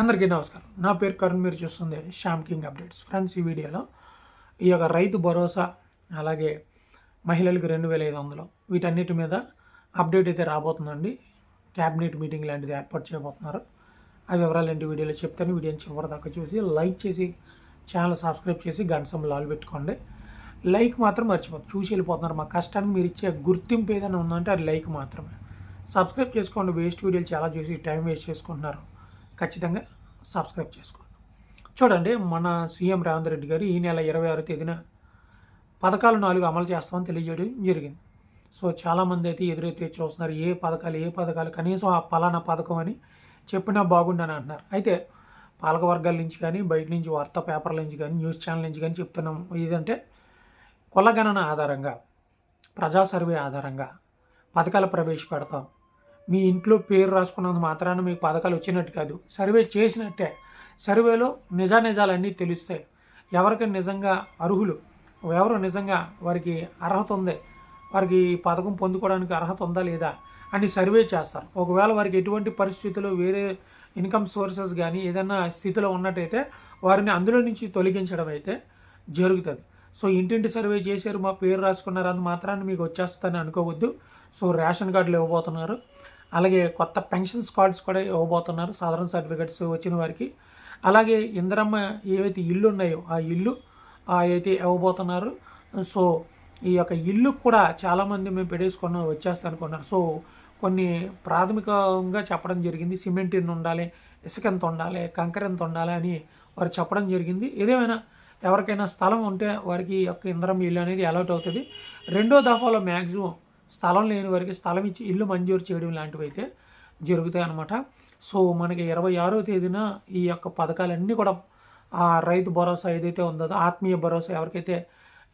అందరికీ నమస్కారం. నా పేరు కరుణ్ మీరు చూస్తుంది శ్యామ్ కింగ్ అప్డేట్స్. ఫ్రెండ్స్ ఈ వీడియోలో ఈ యొక్క రైతు భరోసా అలాగే మహిళలకు రెండు వేల ఐదు వందలు వీటన్నిటి మీద అప్డేట్ అయితే రాబోతుందండి. క్యాబినెట్ మీటింగ్ లాంటిది ఏర్పాటు చేయబోతున్నారు. ఆ వివరాలు ఏంటి వీడియోలో చెప్తాను. వీడియోని చివరి దాకా చూసి లైక్ చేసి ఛానల్ సబ్స్క్రైబ్ చేసి గంట లాల్ పెట్టుకోండి. లైక్ మాత్రం మర్చిపోతుంది చూసి వెళ్ళిపోతున్నారు. మా కష్టానికి మీరు ఇచ్చే గుర్తింపు ఏదైనా ఉందంటే అది లైక్ మాత్రమే. సబ్స్క్రైబ్ చేసుకోండి. వేస్ట్ వీడియోలు చాలా చూసి టైం వేస్ట్ చేసుకుంటున్నారు. ఖచ్చితంగా సబ్స్క్రైబ్ చేసుకోండి. చూడండి మన సీఎం రేవంత్ రెడ్డి గారు ఈ నెల ఇరవై ఆరో తేదీన పథకాలు నాలుగు అమలు చేస్తామని తెలియజేయడం జరిగింది. సో చాలామంది అయితే ఎదురైతే చూస్తున్నారు ఏ పథకాలు ఏ పథకాలు కనీసం ఆ పలానా పథకం అని చెప్పినా బాగుండని అంటున్నారు. అయితే పాలక వర్గాల నుంచి కానీ బయట నుంచి వార్తా పేపర్ల నుంచి కానీ న్యూస్ ఛానల్ నుంచి కానీ చెప్తున్నాం. ఇదంటే కులగణన ఆధారంగా ప్రజా సర్వే ఆధారంగా పథకాలు ప్రవేశపెడతాం. మీ ఇంట్లో పేరు రాసుకున్నంత మాత్రాన మీకు పథకాలు వచ్చినట్టు కాదు. సర్వే చేసినట్టే. సర్వేలో నిజానిజాలన్నీ తెలుస్తాయి. ఎవరికి నిజంగా అర్హులు ఎవరు నిజంగా వారికి అర్హత ఉంది వారికి పథకం పొందుకోవడానికి అర్హత ఉందా లేదా అని సర్వే చేస్తారు. ఒకవేళ వారికి ఎటువంటి పరిస్థితులు వేరే ఇన్కమ్ సోర్సెస్ కానీ ఏదైనా స్థితిలో ఉన్నట్టయితే వారిని అందులో నుంచి తొలగించడం అయితే జరుగుతుంది. సో ఇంటింటి సర్వే చేశారు మా పేరు రాసుకున్నారు అంత మాత్రాన్ని మీకు వచ్చేస్తుందని అనుకోవద్దు. సో రేషన్ కార్డులు ఇవ్వబోతున్నారు. అలాగే కొత్త పెన్షన్ కార్డ్స్ కూడా ఇవ్వబోతున్నారు. సాధారణ సర్టిఫికెట్స్ వచ్చిన వారికి. అలాగే ఇందిరమ్మ ఏవైతే ఇల్లు ఉన్నాయో ఆ ఇల్లు అయితే ఇవ్వబోతున్నారు. సో ఈ యొక్క ఇల్లు కూడా చాలామంది మేము పెట్టేసుకున్నాం వచ్చేస్తా అనుకున్నారు సో కొన్ని ప్రాథమికంగా చెప్పడం జరిగింది. సిమెంట్ ఎంత ఉండాలి ఇసుక ఎంత ఉండాలి కంకర ఎంత ఉండాలి అని వారు చెప్పడం జరిగింది. ఏదేమైనా ఎవరికైనా స్థలం ఉంటే వారికి యొక్క ఇంద్రం ఇల్లు అనేది అలౌట్ అవుతుంది. రెండో దఫాలో మ్యాక్సిమం స్థలం లేని వారికి స్థలం ఇచ్చి ఇల్లు మంజూరు చేయడం లాంటివి అయితే జరుగుతాయి అన్నమాట సో మనకి ఇరవై ఆరో తేదీన ఈ యొక్క పథకాలన్నీ కూడా ఆ రైతు భరోసా ఏదైతే ఉందో ఆత్మీయ భరోసా ఎవరికైతే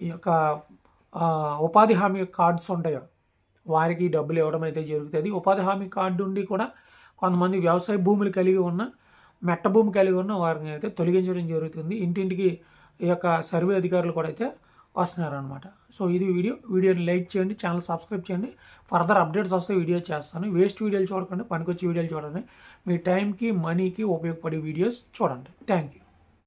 ఈ యొక్క ఉపాధి హామీ కార్డ్స్ ఉంటాయో వారికి డబ్బులు ఇవ్వడం అయితే జరుగుతుంది. ఉపాధి హామీ కార్డు ఉండి కూడా కొంతమంది వ్యవసాయ భూములు కలిగి ఉన్న మెట్ట భూమి కలిగి ఉన్న వారిని అయితే తొలగించడం జరుగుతుంది. ఇంటింటికి ఈ యొక్క సర్వే అధికారులు కూడా అయితే వస్తున్నారనమాట సో ఇది వీడియో వీడియోని లైక్ చేయండి ఛానల్ సబ్స్క్రైబ్ చేయండి. ఫర్దర్ అప్డేట్స్ వస్తే వీడియో చేస్తాను. వేస్ట్ వీడియోలు చూడకండి పనికొచ్చే వీడియోలు చూడండి. మీ టైంకి మనీకి ఉపయోగపడే వీడియోస్ చూడండి. Thank you